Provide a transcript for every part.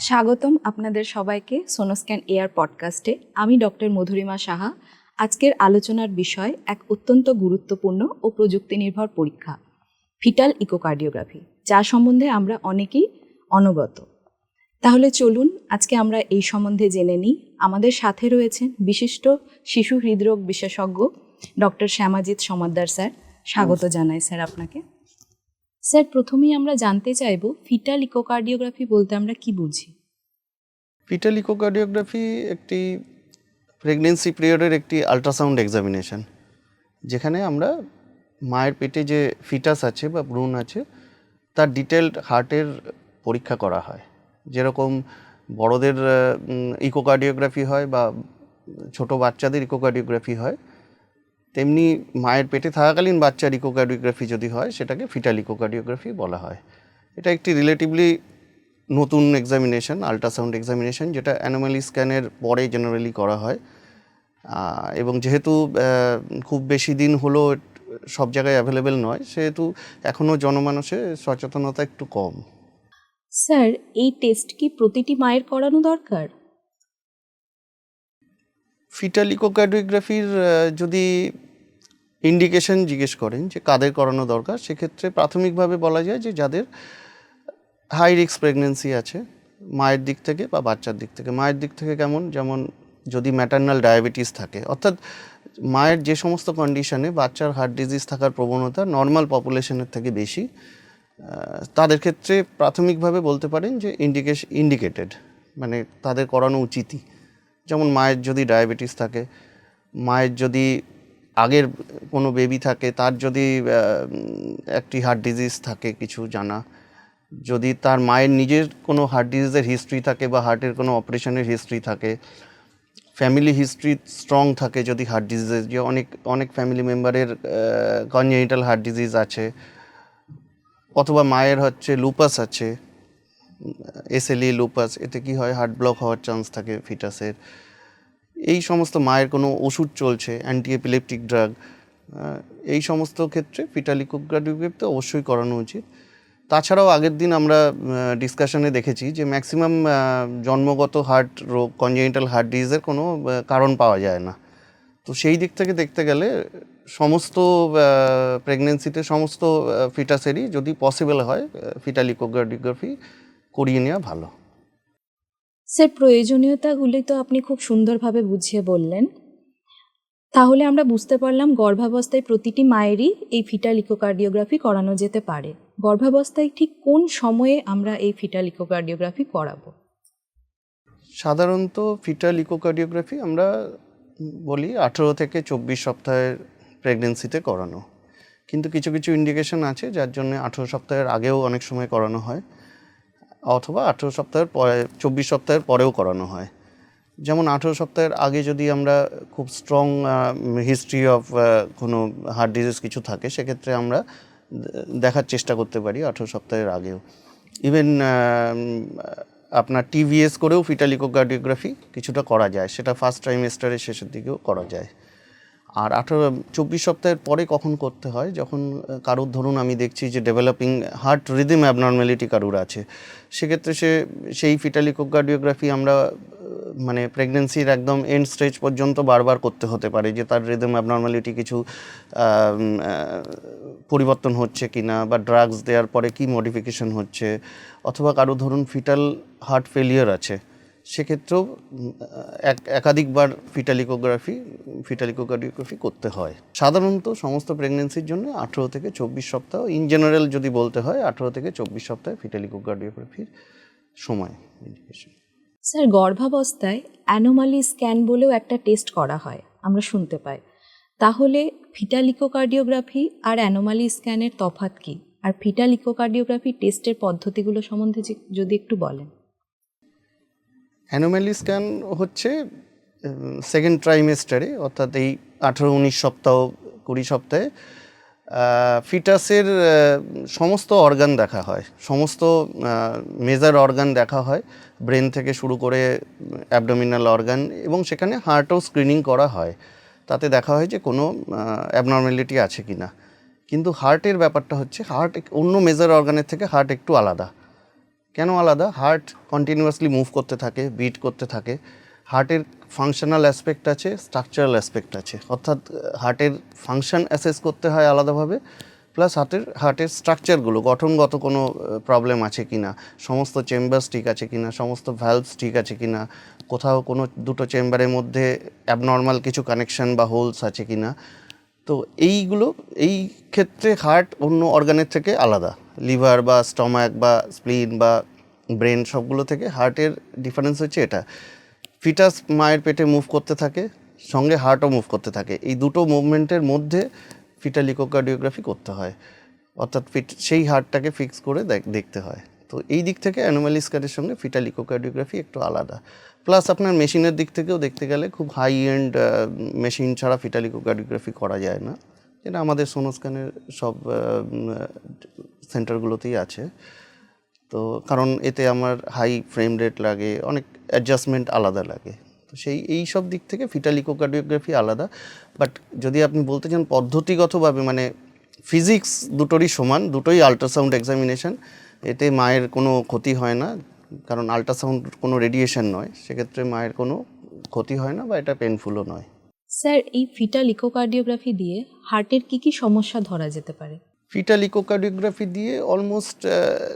স্বাগতম আপনাদের সবাইকে সোনোস্ক্যান এয়ার পডকাস্টে। আমি ডক্টর মধুরিমা সাহা। আজকের আলোচনার বিষয় এক অত্যন্ত গুরুত্বপূর্ণ ও প্রযুক্তি নির্ভর পরীক্ষা ফিটাল ইকোকার্ডিওগ্রাফি যা সম্বন্ধে আমরা অনেকেই অনগত তাহলে চলুন আজকে আমরা এই সম্বন্ধে জেনে নিই। আমাদের সাথে রয়েছেন বিশিষ্ট শিশু হৃদরোগ বিশেষজ্ঞ ডক্টর শ্যামাজিৎ সমাদ্দার স্যার। স্বাগত জানাই স্যার আপনাকে। স্যার, প্রথমেই আমরা জানতে চাইব ফিটাল ইকোকার্ডিওগ্রাফি বলতে আমরা কি বুঝি? ফিটাল ইকোকার্ডিওগ্রাফি একটি প্রেগনেন্সি পিরিয়ডের একটি আল্ট্রাসাউন্ড এক্সামিনেশন যেখানে আমরা মায়ের পেটে যে ফিটাস আছে বা ভ্রূণ আছে, তার ডিটেলড হার্টের পরীক্ষা করা হয়। যেরকম বড়দের ইকোকার্ডিওগ্রাফি হয় বা ছোট বাচ্চাদের ইকোকার্ডিওগ্রাফি হয় তেমনি মায়ের পেটে থাকাকালীন বাচ্চার ইকোকার্ডিওগ্রাফি যদি হয়, সেটাকে ফিটাল ইকোকার্ডিওগ্রাফি বলা হয়। এটা একটি রিলেটিভলি নতুন এক্সামিনেশন আল্ট্রাসাউন্ড এক্সামিনেশন যেটা অ্যানোমালি স্ক্যানের পরে জেনারেলি করা হয়। এবং যেহেতু খুব বেশি দিন হলো, সব জায়গায় অ্যাভেলেবেল নয়, সেহেতু এখনও জনমানসে সচেতনতা একটু কম। স্যার, এই টেস্ট কি প্রতিটি মায়ের করানো দরকার? ফিটাল ইকোকার্ডিওগ্রাফির যদি ইন্ডিকেশন জিজ্ঞেস করেন যে কাদের করানো দরকার, সেক্ষেত্রে প্রাথমিকভাবে বলা যায় যে যাদের হাই রিস্ক প্রেগনেন্সি আছে, মায়ের দিক থেকে বা বাচ্চার দিক থেকে। মায়ের দিক থেকে কেমন? যেমন যদি ম্যাটার্নাল ডায়াবেটিস থাকে, অর্থাৎ মায়ের যে সমস্ত কন্ডিশনে বাচ্চার হার্ট ডিজিজ থাকার প্রবণতা নর্মাল পপুলেশনের থেকে বেশি তাদের ক্ষেত্রে প্রাথমিকভাবে বলতে পারেন যে ইন্ডিকেশ ইন্ডিকেটেড মানে তাদের করানো উচিতই। যেমন মায়ের যদি ডায়াবেটিস থাকে, মায়ের যদি আগের কোনো বেবি থাকে, তার যদি একটি হার্ট ডিজিজ থাকে কিছু জানা, যদি তার মায়ের নিজের কোনো হার্ট ডিজিজের হিস্ট্রি থাকে বা হার্টের কোনো অপারেশনের হিস্ট্রি থাকে ফ্যামিলি হিস্ট্রি স্ট্রং থাকে যদি হার্ট ডিজিজের যে অনেক অনেক ফ্যামিলি মেম্বারের কনজেনিটাল হার্ট ডিজিজ আছে, অথবা মায়ের হচ্ছে লুপাস আছে এসএলই লুপাস এতে কি হয়? হার্ট ব্লক হওয়ার চান্স থাকে ফিটাসের। এই সমস্ত মায়ের কোনো ওষুধ চলছে অ্যান্টি এপিলেপটিক ড্রাগ এই সমস্ত ক্ষেত্রে ফিটালিকোগ্রাফি তো অবশ্যই করানো উচিত। তাছাড়াও আগের দিন আমরা ডিসকাশনে দেখেছি যে ম্যাক্সিমাম জন্মগত হার্ট রোগ কনজেনিটাল হার্ট ডিজিজের কোনো কারণ পাওয়া যায় না। তো সেই দিক থেকে দেখতে গেলে সমস্ত প্রেগনেন্সিতে সমস্ত ফিটাসেরই যদি পসিবল হয় ফিটালিকোগ্রাফি করিয়ে নেওয়া ভালো। স্যার প্রয়োজনীয়তাগুলি তো আপনি খুব সুন্দরভাবে বুঝিয়ে বললেন। তাহলে আমরা বুঝতে পারলাম গর্ভাবস্থায় প্রতিটি মায়েরই এই ফিটাল ইকোকার্ডিওগ্রাফি করানো যেতে পারে। গর্ভাবস্থায় ঠিক কোন সময়ে আমরা এই ফিটাল ইকোকার্ডিওগ্রাফি করাবো? সাধারণত ফিটাল ইকোকার্ডিওগ্রাফি আমরা বলি আঠেরো থেকে চব্বিশ সপ্তাহের প্রেগনেন্সিতে করানো। কিন্তু কিছু কিছু ইন্ডিকেশন আছে যার জন্য আঠেরো সপ্তাহের আগেও অনেক সময় করানো হয়। অথবা আঠেরো সপ্তাহের পরে, চব্বিশ সপ্তাহের পরেও করানো হয়। যেমন আঠেরো সপ্তাহের আগে যদি আমরা খুব স্ট্রং হিস্ট্রি অফ কোনো হার্ট ডিজিজ কিছু থাকে, সেক্ষেত্রে আমরা দেখার চেষ্টা করতে পারি আঠেরো সপ্তাহের আগেও। ইভেন আপনার টিভিএস করেও ফিটালিকোকার্ডিওগ্রাফি কিছুটা করা যায়, সেটা ফার্স্ট ট্রাইমেস্টারের শেষের দিকেও করা যায়। আর আঠারো, চব্বিশ সপ্তাহের পরে কখন করতে হয়? যখন কারুর, ধরুন আমি দেখছি যে ডেভেলপিং হার্ট রিদিম অ্যাবনর্মালিটি কারুর আছে, সেক্ষেত্রে সে, সেই ফিটালিকোকার্ডিওগ্রাফি আমরা মানে প্রেগনেন্সির একদম এন্ড স্টেজ পর্যন্ত বারবার করতে হতে পারে যে তার রিদম অ্যাবনর্মালিটি কিছু পরিবর্তন হচ্ছে কি না বা ড্রাগস দেওয়ার পরে কি মডিফিকেশন হচ্ছে? অথবা কারও ধরুন ফিটাল হার্ট ফেলিয়ার আছে সেক্ষেত্রেও এক, একাধিকবার ফিটালিকোগ্রাফি, ফিটালিকোকার্ডিওগ্রাফি করতে হয়। সাধারণত সমস্ত প্রেগনেন্সির জন্য আঠেরো থেকে চব্বিশ সপ্তাহ ইন জেনারেল যদি বলতে হয়, আঠেরো থেকে চব্বিশ সপ্তাহে ফিটালিকোকার্ডিওগ্রাফির সময়। স্যার, গর্ভাবস্থায় অ্যানোমালি স্ক্যান বলেও একটা টেস্ট করা হয়, আমরা শুনতে পাই। তাহলে ফিটাল ইকোকার্ডিওগ্রাফি আর অ্যানোমালি স্ক্যানের তফাৎ কি? আর ফিটাল ইকোকার্ডিওগ্রাফি টেস্টের পদ্ধতিগুলো সম্বন্ধে যদি একটু বলেন। অ্যানোম্যালি স্ক্যান হচ্ছে সেকেন্ড ট্রাইমেস্টারে অর্থাৎ এই আঠেরো, উনিশ সপ্তাহ, কুড়ি সপ্তাহে ফিটাসের সমস্ত অর্গান দেখা হয়, সমস্ত মেজার অর্গান দেখা হয়, ব্রেন থেকে শুরু করে অ্যাবডোমিনাল অর্গান এবং সেখানে হার্টও স্ক্রিনিং করা হয়। তাতে দেখা হয় যে কোনো অ্যাবনর্মালিটি আছে কি না কিন্তু হার্টের ব্যাপারটা হচ্ছে হার্ট অন্য মেজার অর্গানের থেকে হার্ট একটু আলাদা। কেন আলাদা? হার্ট কন্টিনিউয়াসলি মুভ করতে থাকে বিট করতে থাকে। হার্টের ফাংশনাল অ্যাসপেক্ট আছে স্ট্রাকচারাল অ্যাসপেক্ট আছে। অর্থাৎ হার্টের ফাংশন অ্যাসেস করতে হয় আলাদাভাবে প্লাস হার্টের হার্টের স্ট্রাকচারগুলো গঠনগত কোনো প্রবলেম আছে কি না সমস্ত চেম্বার্স ঠিক আছে কি না সমস্ত ভ্যালভস ঠিক আছে কি না কোথাও কোনো দুটো চেম্বারের মধ্যে অ্যাবনর্মাল কিছু কানেকশন বা হোলস আছে কি না তো এইগুলো, এই ক্ষেত্রে হার্ট অন্য অর্গানের থেকে আলাদা। লিভার বা স্টমাক বা স্প্লিন বা ব্রেন সবগুলো থেকে হার্টের ডিফারেন্স হচ্ছে এটা। ফিটাস মায়ের পেটে মুভ করতে থাকে, সঙ্গে হার্টও মুভ করতে থাকে। এই দুটো মুভমেন্টের মধ্যে ফিটাল ইকোকার্ডিওগ্রাফি করতে হয়। অর্থাৎ ফিট, সেই হার্টটাকে ফিক্স করে দেখ- দেখতে হয়। তো এই দিক থেকে অ্যানোমালি স্কারের সঙ্গে ফিটাল ইকোকার্ডিওগ্রাফি একটু আলাদা। প্লাস আপনার মেশিনের দিক থেকেও দেখতে গেলে খুব হাই এন্ড মেশিন ছাড়া ফিটাল ইকোকার্ডিওগ্রাফি করা যায় না। যেটা আমাদের সোনোস্ক্যানের সব সেন্টারগুলোতেই আছে। তো কারণ এতে আমার হাই ফ্রেম রেট লাগে, অনেক অ্যাডজাস্টমেন্ট আলাদা লাগে। তো সেই, এই সব দিক থেকে ফিটাল ইকোকার্ডিওগ্রাফি আলাদা। বাট যদি আপনি বলতে চান পদ্ধতিগতভাবে মানে ফিজিক্স দুটোরই সমান, দুটোই আল্ট্রাসাউন্ড এক্সামিনেশন এতে মায়ের কোনো ক্ষতি হয় না। কারণ আল্ট্রাসাউন্ড কোনো রেডিয়েশন নয়, সেক্ষেত্রে মায়ের কোনো ক্ষতি হয় না বা এটা পেনফুলও নয়। স্যার এই ফিটাল ইকোকার্ডিওগ্রাফি দিয়ে হার্টের কি কি সমস্যা ধরা যেতে পারে? ফিটাল ইকোকার্ডিওগ্রাফি দিয়ে অলমোস্ট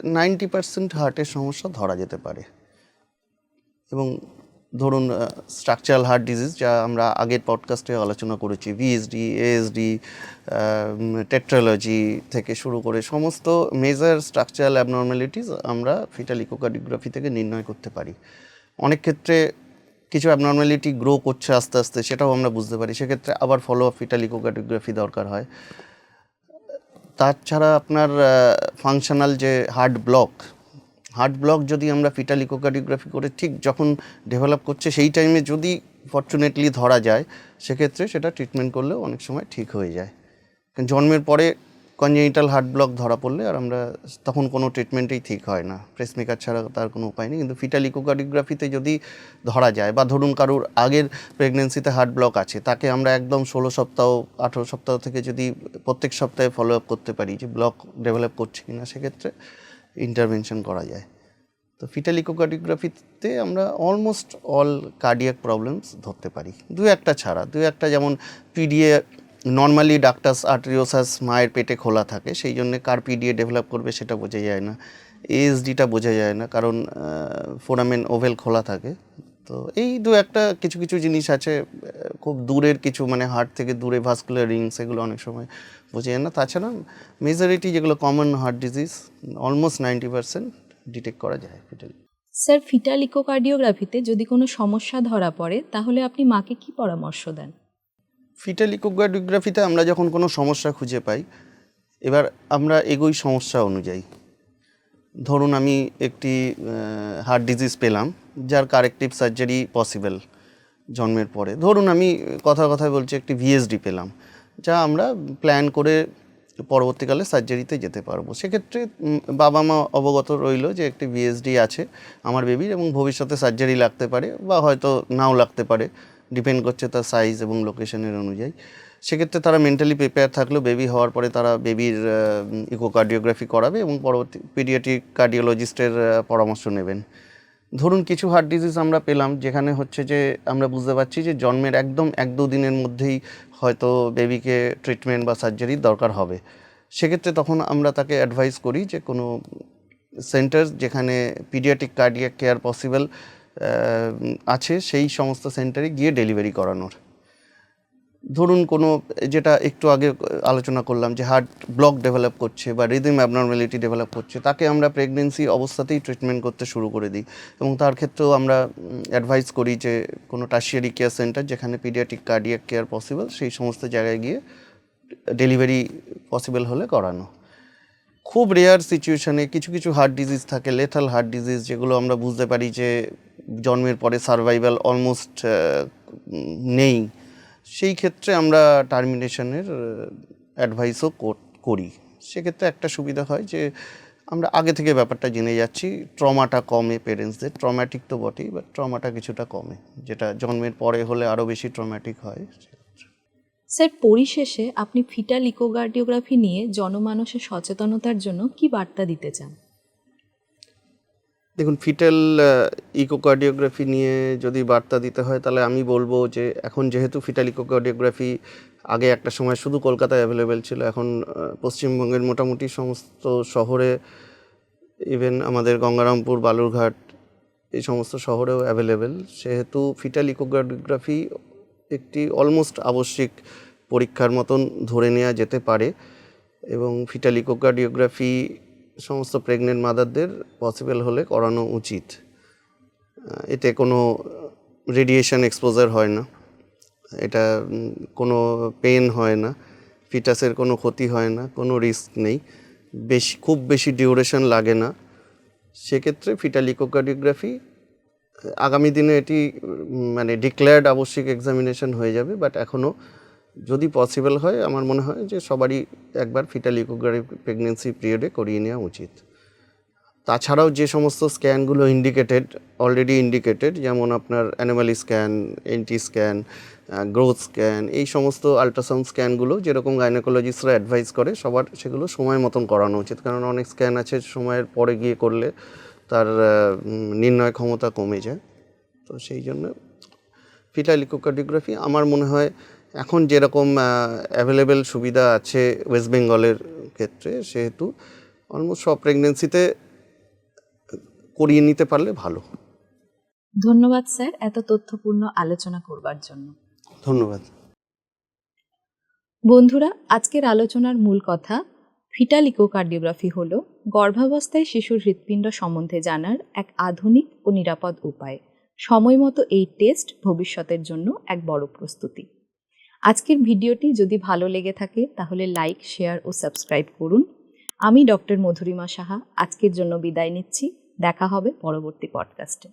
নাইনটি পার্সেন্ট হার্টের সমস্যা ধরা যেতে পারে। এবং ধরুন স্ট্রাকচারাল হার্ট ডিজিজ যা আমরা আগের পডকাস্টে আলোচনা করেছি ভিএসডি এএসডি টেট্রোলজি থেকে শুরু করে সমস্ত মেজার স্ট্রাকচারাল অ্যাবনর্মালিটিস আমরা ফিটাল ইকোকার্ডিওগ্রাফি থেকে নির্ণয় করতে পারি। অনেক ক্ষেত্রে কিছু অ্যাবনর্মালিটি গ্রো করছে আস্তে আস্তে, সেটাও আমরা বুঝতে পারি। সেক্ষেত্রে আবার ফলো আপ ফিটাল ইকোকার্ডিওগ্রাফি দরকার হয়। তাছাড়া আপনার ফাংশনাল যে হার্ট ব্লক হার্ট ব্লক যদি আমরা ফিটাল ইকোকার্ডিওগ্রাফি করে ঠিক যখন ডেভেলপ করছে সেই টাইমে যদি ফর্চুনেটলি ধরা যায়, সেক্ষেত্রে সেটা ট্রিটমেন্ট করলেও অনেক সময় ঠিক হয়ে যায়। জন্মের পরে কনজেনিটাল হার্ট ব্লক ধরা পড়লে আর আমরা তখন কোনো ট্রিটমেন্টেই ঠিক হয় না। প্রেসমেকার ছাড়া তার কোনো উপায় নেই। কিন্তু ফিটাল ইকোকার্ডিওগ্রাফিতে যদি ধরা যায় বা ধরুন কারুর আগের প্রেগনেন্সিতে হার্ট ব্লক আছে, তাকে আমরা একদম ষোলো সপ্তাহ, আঠেরো সপ্তাহ থেকে যদি প্রত্যেক সপ্তাহে ফলো আপ করতে পারি যে ব্লক ডেভেলপ করছে কিনা, সেক্ষেত্রে ইন্টারভেনশন করা যায়। তো ফিটাল ইকোকার্ডিওগ্রাফিতে আমরা অলমোস্ট অল কার্ডিয়াক প্রবলেমস ধরতে পারি। দু একটা ছাড়া। দু একটা যেমন পিডিএ নর্মালি ডাক্টাস আর্টেরিওসাস মায়ের পেটে খোলা থাকে, সেই জন্য কার পিডিএ ডেভেলপ করবে সেটা বোঝা যায় না। এএসডিটা বোঝা যায় না, কারণ ফোরামেন ওভেল খোলা থাকে। তো এই দু একটা কিছু কিছু জিনিস আছে খুব দূরের কিছু মানে হার্ট থেকে দূরে ভাস্কুলার রিংস এগুলো অনেক সময় বোঝা যায় না। তাছাড়া মেজরিটি যেগুলো common heart disease almost ninety percent detect করা যায় ফিটালি স্যার ফিটাল ইকোকার্ডিওগ্রাফিতে যদি কোনো সমস্যা ধরা পড়ে, তাহলে আপনি মাকে কি পরামর্শ দেন? ফিটাল ইকোকার্ডিওগ্রাফিতে আমরা যখন কোনো সমস্যা খুঁজে পাই, এবার আমরা এগোই সমস্যা অনুযায়ী। ধরুন আমি একটি হার্ট ডিজিজ পেলাম, যার কারেক্টিভ সার্জারি পসিবল জন্মের পরে। ধরুন আমি কথা কথায় বলছি একটি ভিএসডি পেলাম, যা আমরা প্ল্যান করে পরবর্তীকালে সার্জারিতে যেতে পারব। সেক্ষেত্রে বাবা মা অবগত রইল যে একটি ভিএসডি আছে আমার বেবির এবং ভবিষ্যতে সার্জারি লাগতে পারে বা হয়তো নাও লাগতে পারে। ডিপেন্ড করছে তার সাইজ এবং লোকেশনের অনুযায়ী। সেক্ষেত্রে তারা মেন্টালি প্রিপেয়ার থাকলেও বেবি হওয়ার পরে তারা বেবির ইকোকার্ডিওগ্রাফি করাবে এবং পরবর্তী পিডিয়াট্রিক কার্ডিওলজিস্টের পরামর্শ নেবেন। ধরুন কিছু হার্ট ডিজিজ আমরা পেলাম যেখানে হচ্ছে যে আমরা বুঝতে পারছি যে জন্মের একদম এক দু দিনের মধ্যেই হয়তো বেবিকে ট্রিটমেন্ট বা সার্জারির দরকার হবে। সেক্ষেত্রে তখন আমরা তাকে অ্যাডভাইস করি যে কোনো সেন্টার যেখানে পিডিয়াটিক কার্ডিয়াক কেয়ার পসিবল আছে, সেই সমস্ত সেন্টারে গিয়ে ডেলিভারি করানোর। ধরুন কোনো, যেটা একটু আগে আলোচনা করলাম যে হার্ট ব্লক ডেভেলপ করছে বা রিদিম অ্যাবনর্মালিটি ডেভেলপ করছে, তাকে আমরা প্রেগনেন্সি অবস্থাতেই ট্রিটমেন্ট করতে শুরু করে দিই। এবং তার ক্ষেত্রেও আমরা অ্যাডভাইস করি যে কোনো টাশিয়ারি কেয়ার সেন্টার যেখানে পিডিয়াটিক কার্ডিয়াক কেয়ার পসিবল সেই সমস্ত জায়গায় গিয়ে ডেলিভারি পসিবল হলে করানো। খুব রেয়ার সিচুয়েশানে কিছু কিছু হার্ট ডিজিজ থাকে লেথাল হার্ট ডিজিজ যেগুলো আমরা বুঝতে পারি যে জন্মের পরে সার্ভাইভাল অলমোস্ট নেই। সেই ক্ষেত্রে আমরা টার্মিনেশনের অ্যাডভাইসও করি সেক্ষেত্রে একটা সুবিধা হয় যে, আমরা আগে থেকে ব্যাপারটা জেনে যাচ্ছি ট্রমাটা কমে পেরেন্টসদের ট্রমাটিক তো বটেই বাট ট্রমাটা কিছুটা কমে। যেটা জন্মের পরে হলে আরও বেশি ট্রমাটিক হয় স্যার, পরিশেষে আপনি ফিটাল ইকোকার্ডিওগ্রাফি নিয়ে জনমানসের সচেতনতার জন্য কি বার্তা দিতে চান? দেখুন ফিটেল ইকোকার্ডিওগ্রাফি নিয়ে যদি বার্তা দিতে হয়, তাহলে আমি বলব যে, এখন যেহেতু ফিটাল ইকোকার্ডিওগ্রাফি আগে একটা সময় শুধু কলকাতায় অ্যাভেলেবেল ছিল, এখন পশ্চিমবঙ্গের মোটামুটি সমস্ত শহরে ইভেন আমাদের গঙ্গারামপুর, বালুরঘাট, এই সমস্ত শহরেও অ্যাভেলেবেল সেহেতু ফিটাল ইকোকার্ডিওগ্রাফি একটি অলমোস্ট আবশ্যিক পরীক্ষার মতন ধরে নেওয়া যেতে পারে এবং ফিটাল ইকোকার্ডিওগ্রাফি সমস্ত প্রেগনেন্ট মাদারদের পসিবল হলে করানো উচিত। এতে কোনো রেডিয়েশন এক্সপোজার হয় না। এটা কোনো পেন হয় না। ফিটাসের কোনো ক্ষতি হয় না, কোনো রিস্ক নেই। বেশি, খুব বেশি ডিউরেশন লাগে না। সেক্ষেত্রে ফিটাল ইকোকার্ডিওগ্রাফি আগামী দিনে এটি মানে ডিক্লেয়ার্ড আবশ্যিক এক্সামিনেশন হয়ে যাবে বাট এখনও যদি পসিবল হয়, আমার মনে হয় যে সবারই একবার ফিটাল ইকোগ্রাফি প্রেগনেন্সি পিরিয়ডে করিয়ে নেওয়া উচিত। তাছাড়াও যে সমস্ত স্ক্যানগুলো ইন্ডিকেটেড অলরেডি ইন্ডিকেটেড যেমন আপনার anomaly scan NT scan growth scan এই সমস্ত আল্ট্রাসাউন্ড স্ক্যানগুলো যেরকম গাইনোকোলজিস্টরা অ্যাডভাইস করে, সবার সেগুলো সময় মতন করানো উচিত। কারণ অনেক স্ক্যান আছে, সময়ের পরে গিয়ে করলে তার নির্ণয় ক্ষমতা কমে যায়। তো সেই জন্য ফিটাল ইকোকার্ডিওগ্রাফি আমার মনে হয় এখন যেরকম অ্যাভেলেবেল সুবিধা আছে ওয়েস্ট বেঙ্গলের ক্ষেত্রে সেহেতু অলমোস্ট সব প্রেগনেন্সিতে করিয়ে নিতে পারলে ভালো। ধন্যবাদ স্যার এত তথ্যপূর্ণ আলোচনা করবার জন্য। ধন্যবাদ। বন্ধুরা আজকের আলোচনার মূল কথা ফিটাল ইকোকার্ডিওগ্রাফি হল গর্ভাবস্থায় শিশুর হৃৎপিণ্ড সম্বন্ধে জানার এক আধুনিক ও নিরাপদ উপায়। সময় মতো এই টেস্ট ভবিষ্যতের জন্য এক বড় প্রস্তুতি। আজকের ভিডিওটি যদি ভালো লেগে থাকে, তাহলে লাইক, শেয়ার ও সাবস্ক্রাইব করুন। আমি ডক্টর মধুরিমা সাহা, আজকের জন্য বিদায় নিচ্ছি। দেখা হবে পরবর্তী পডকাস্টে